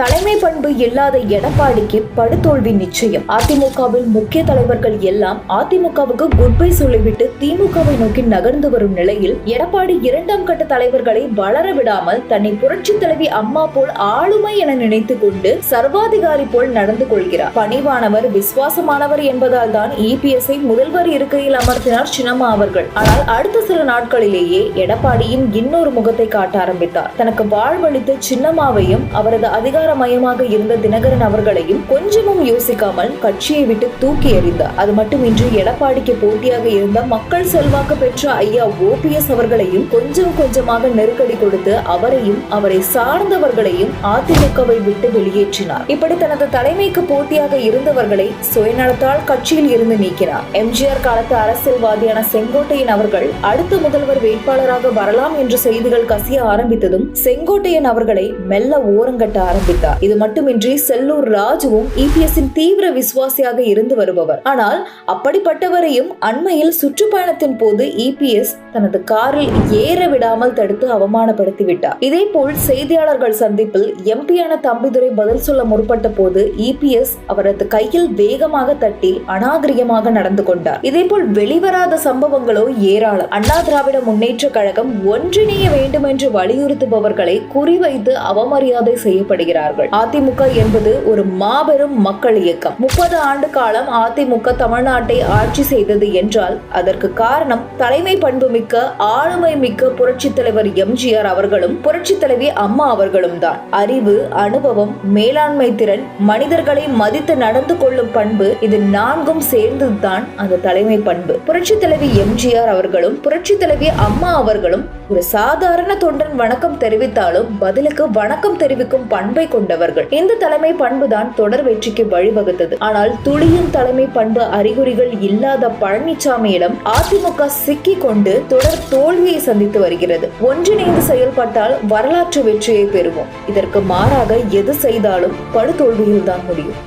தலைமை பண்பு இல்லாத எடப்பாடிக்கு படுதோல்வி நிச்சயம். அதிமுகவில் முக்கிய தலைவர்கள் எல்லாம் அதிமுகவுக்கு குட் பை சொல்லிவிட்டு திமுகவை நோக்கி நகர்ந்து வரும் நிலையில் எடப்பாடி இரண்டாம் கட்ட தலைவர்களை வளர விடாமல் தன்னை புரட்சி தலைவி அம்மா போல் ஆளுமை என நினைத்து கொண்டு சர்வாதிகாரி போல் நடந்து கொள்கிறார். பணிவானவர் விசுவாசமானவர் என்பதால் தான் இபிஎஸ்ஐ முதல்வர் இருக்கையில் அமர்த்தினார் சின்னம்மா அவர்கள். ஆனால் அடுத்த சில நாட்களிலேயே எடப்பாடியின் இன்னொரு முகத்தை காட்ட ஆரம்பித்தார். தனக்கு வாழ்வளித்த சின்னம்மாவையும் அவரது அதிகாரமயமாக இருந்த தினகரன் அவர்களையும் கொஞ்சமும் யோசிக்காமல் கட்சியை விட்டு தூக்கி எறிந்தார் அது மட்டுமின்றி எடப்பாடிக்கு போட்டியாக இருந்த மக்கள் செல்வாக்கு பெற்ற ஐயா ஓபிஎஸ் அவர்களையும் கொஞ்சம் கொஞ்சமாக நெருக்கடி கொடுத்து அவரையும் அவரை சார்ந்தவர்களையும் அதிமுகவை விட்டு வெளியேற்றினார். இப்படி தனது தலைமைக்கு போட்டியாக இருந்தவர்களை சுயநலத்தால் கட்சியில் இருந்து நீக்கினார். எம்ஜிஆர் காலத்து அரசியல்வாதியான செங்கோட்டையன் அவர்கள் அடுத்த முதல்வர் வேட்பாளராக வரலாம் என்ற செய்திகள் கசிய ஆரம்பித்ததும் செங்கோட்டையன் அவர்களை மெல்ல ஓரங்கட்ட ஆரம்பித்தார். இது மட்டுமின்றி செல்லூர் ராஜுவும் இபிஎஸ்ஸின் தீவிர விசுவாசியாக இருந்து வருபவர். ஆனால் அப்படிப்பட்டவரையும் அண்மையில் சுற்றுப்பயணத்தின் போது இபிஎஸ் தனது காரில் ஏற விடாமல் தடுத்து அவமானப்படுத்தி விட்டார். இதேபோல் செய்தியாளர்கள் சந்திப்பில் எம்பியான தம்பிதுரை பதில் சொல்ல முற்பட்ட போது இபிஎஸ் அவரது கையில் வேகமாக தட்டி அநாகரிகமாக நடந்து கொண்டார். இதேபோல் வெளிவராத சம்பவங்களோ ஏராளம். அண்ணா திராவிட முன்னேற்ற கழகம் ஒன்றிணைய வேண்டும் என்று வலியுறுத்துபவர்களை குறிவைத்து அவமரியாதை செய்யப்படுகிறார். செய்யப்படுகிறார்கள் அதிமுக என்பது ஒரு மாபெரும் மக்கள் இயக்கம். முப்பது ஆண்டு காலம் அதிமுக தமிழ்நாட்டை ஆட்சி செய்தது என்றால் அதற்கு காரணம் தலைமை பண்பு மிக்க ஆளுமை மிக்க புரட்சி தலைவர் எம்ஜிஆர் அவர்களும் புரட்சி தலைவி அம்மா அவர்களும் தான். அறிவு அனுபவம் மேலாண்மை திறன் மனிதர்களை மதித்து நடந்து கொள்ளும் பண்பு இது நான்கும் சேர்ந்ததுதான் அந்த தலைமை பண்பு. புரட்சி தலைவி எம்ஜிஆர் அவர்களும் புரட்சி தலைவி அம்மா அவர்களும் ஒரு சாதாரண தொண்டன் வணக்கம் தெரிவித்தாலும் பதிலுக்கு வணக்கம் தெரிவிக்கும் பண்பை கொண்டவர்கள். இந்த தலைமை பண்புதான் தொடர் வெற்றிக்கு வழிவகுத்தது. ஆனால் துளியின் தலைமை பண்பு அறிகுறிகள் இல்லாத பழனிசாமியிடம் அதிமுக சிக்கி கொண்டு தொடர் தோல்வியை சந்தித்து வருகிறது. ஒன்றிணைந்து செயல்பட்டால் வரலாற்று வெற்றியை பெறுவோம். இதற்கு மாறாக எது செய்தாலும் படுதோல்வியில் தான் முடியும்.